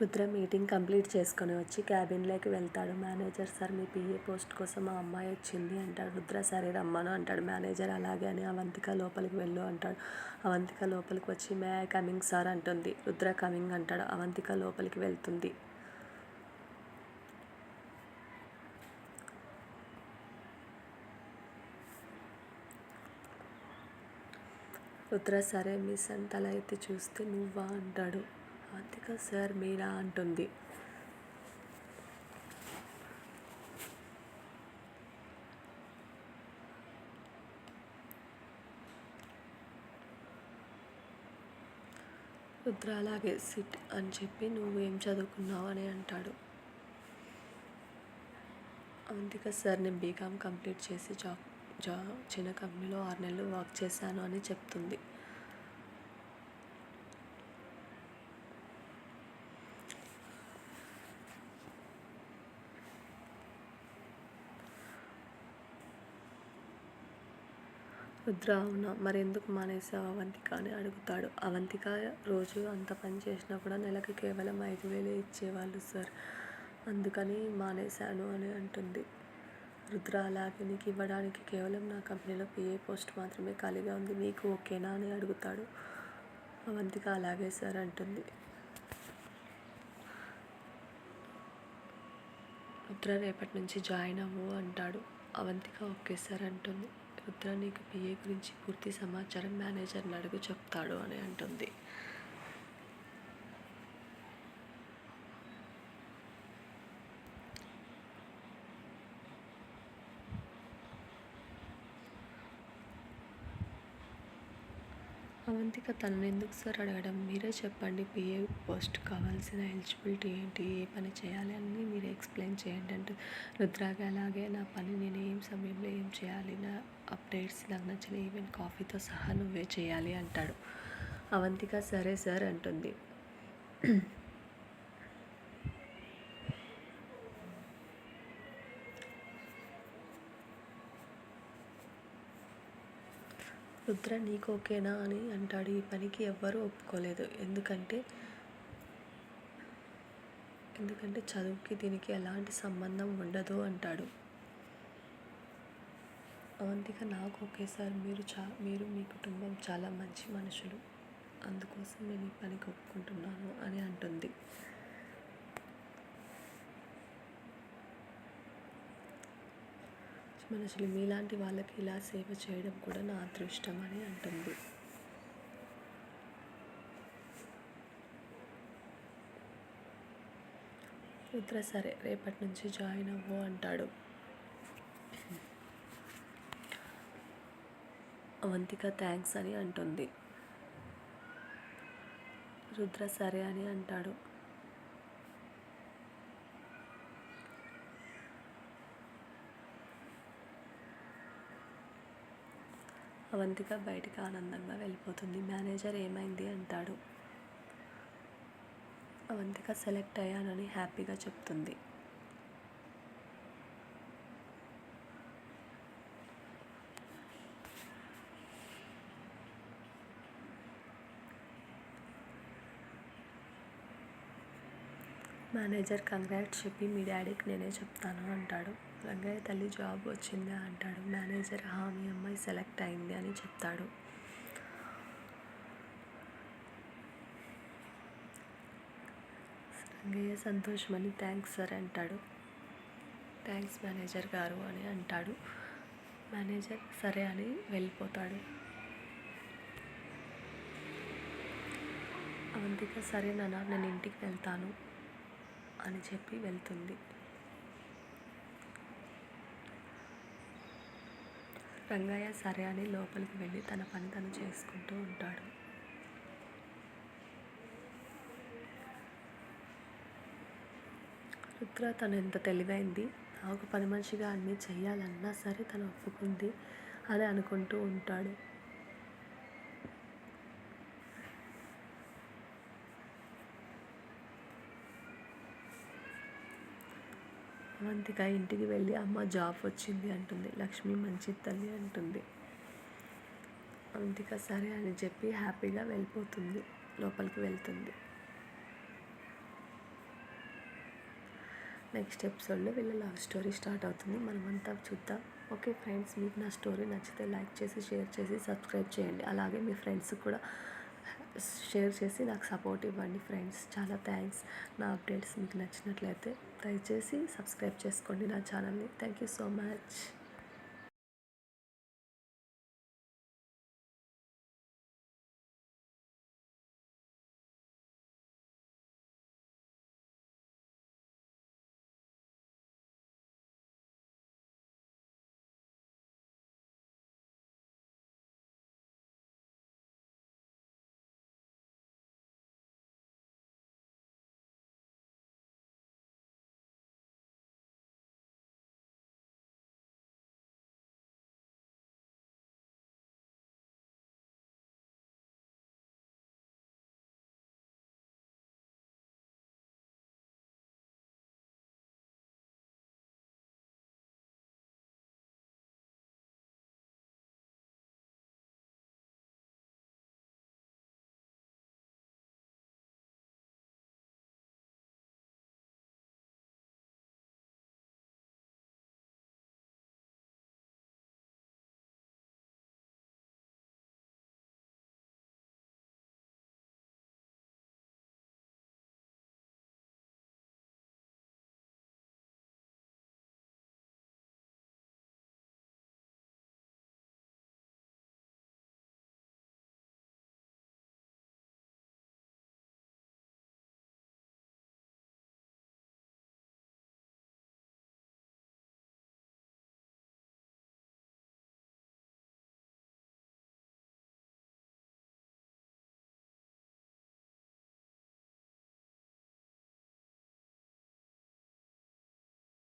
Rudra meeting complete చేసుకొని వచ్చి క్యాబిన్లోకి వెళ్తాడు. మేనేజర్ సార్ మీ పిఏ పోస్ట్ కోసం మా అమ్మాయి వచ్చింది అంటాడు. రుద్ర సరే రమ్మను అంటాడు. మేనేజర్ అలాగే అని అవంతిక లోపలికి వెళ్ళు అంటాడు. అవంతిక లోపలికి వచ్చి మే ఐ కమింగ్ సార్ అంటుంది. రుద్ర కమింగ్ అంటాడు. అవంతిక లోపలికి వెళ్తుంది. రుద్ర సరే మిస్ అని తల ఎత్తి చూస్తే నువ్వా అంటాడు. అవంతిక సార్ మీరా అంటుంది. రుద్ర అలాగే సిట్ అని చెప్పి నువ్వు ఏం చదువుకున్నావు అని అంటాడు. అవంతిక సార్ నేను బీకామ్ కంప్లీట్ చేసి జాబ్ జా చిన్న కంపెనీలో ఆరు నెలలు వర్క్ చేశాను అని చెప్తుంది. రుద్ర అవునా? మరెందుకు మానేసావు అవంతిక అని అడుగుతాడు. అవంతిక రోజు అంత పని చేసినా కూడా నెలకి కేవలం ఐదు వేలే ఇచ్చేవాళ్ళు సార్. అందుకని మానేశాను అని అంటుంది. రుద్ర అలాగే నీకు ఇవ్వడానికి కేవలం నా కంపెనీలో పిఏ పోస్ట్ మాత్రమే ఖాళీగా ఉంది. నీకు ఓకేనా అని అడుగుతాడు. అవంతిక అలాగే సార్ అంటుంది. రుద్ర రేపటి నుంచి జాయిన్ అవ్వు అంటాడు. అవంతిక ఓకే సార్ అంటుంది. రుద్ర నీకు పిఏ గురించి పూర్తి సమాచారం మేనేజర్ని అడుగు చెప్తాడు అని అంటుంది. అవంతిక తనను ఎందుకు సార్ అడగడం? మీరే చెప్పండి పిఏ పోస్ట్ కావాల్సిన ఎలిజిబిలిటీ ఏంటి? ఏ పని చేయాలి అని మీరు ఎక్స్ప్లెయిన్ చేయండి అంటే రుద్రాగా అలాగే నా పని నేను ఏం సమయంలో ఏం చేయాలి? నా అప్డేట్స్ నాకు నచ్చిన ఈవెన్ కాఫీతో సహా నువ్వే చేయాలి అంటాడు. అవంతిక సరే సార్ అంటుంది. రుద్ర నీకు ఓకేనా అని అంటాడు. ఈ పనికి ఎవ్వరూ ఒప్పుకోలేదు. ఎందుకంటే ఎందుకంటే చదువుకి దీనికి ఎలాంటి సంబంధం ఉండదు అంటాడు. అవంతిక నాకు ఓకే సార్ మీరు చా మీరు మీ కుటుంబం చాలా మంచి మనుషులు. అందుకోసం నేను ఈ పనికి ఒప్పుకుంటున్నాను అని అంటుంది. మనుషులు మీలాంటి వాళ్ళకి ఇలా సేవ చేయడం కూడా నా అదృష్టం అని అంటుంది. రుద్ర సరే రేపటి నుంచి జాయిన్ అవ్వు అంటాడు. అవంతిక థ్యాంక్స్ అని అంటుంది. రుద్ర సరే అని అంటాడు. అవంతిక బయటికి ఆనందంగా వెళ్ళిపోతుంది. మేనేజర్ ఏమైంది? అంటాడు. అవంతిక సెలెక్ట్ అయ్యానని హ్యాపీగా చెప్తుంది. మేనేజర్ కంగ్రాట్స్ చెప్పి మీ డాడీకి నేనే చెప్తాను అంటాడు. రంగయ్య తల్లి జాబ్ వచ్చిందా అంటాడు. మేనేజర్ హా మీ అమ్మాయి సెలెక్ట్ అయింది అని చెప్తాడు. రంగయ్య సంతోషమని థ్యాంక్స్ సార్ అంటాడు. థ్యాంక్స్ మేనేజర్ గారు అని అంటాడు. మేనేజర్ సరే అని వెళ్ళిపోతాడు. అవంతిక సరే నాన్న నేను ఇంటికి వెళ్తాను అని చెప్పి వెళ్తుంది. రంగయ్య సరే అని లోపలికి వెళ్ళి తన పని తను చేసుకుంటూ ఉంటాడు. రుద్ర తను ఎంత తెలివైంది నాకు పని మనిషిగా అన్నీ చెయ్యాలన్నా సరే తను ఒప్పుకుంది అని అనుకుంటూ ఉంటాడు. అవంతిక ఇంటికి వెళ్ళి అమ్మ జాబ్ వచ్చింది అంటుంది. లక్ష్మి మంచి తల్లి అంటుంది. అవంతిక సరే అని చెప్పి హ్యాపీగా వెళ్ళిపోతుంది. లోపలికి వెళ్తుంది. నెక్స్ట్ ఎపిసోడ్లో వీళ్ళ లవ్ స్టోరీ స్టార్ట్ అవుతుంది. మనమంతా చూద్దాం. ఓకే ఫ్రెండ్స్ మీకు నా స్టోరీ నచ్చితే లైక్ చేసి షేర్ చేసి సబ్స్క్రైబ్ చేయండి. అలాగే మీ ఫ్రెండ్స్ కూడా షేర్ చేసి నాకు సపోర్ట్ ఇవ్వండి ఫ్రెండ్స్. చాలా థ్యాంక్స్. నా అప్డేట్స్ మీకు నచ్చినట్లయితే దయచేసి సబ్స్క్రైబ్ చేసుకోండి నా ఛానల్ని. Thank you so much.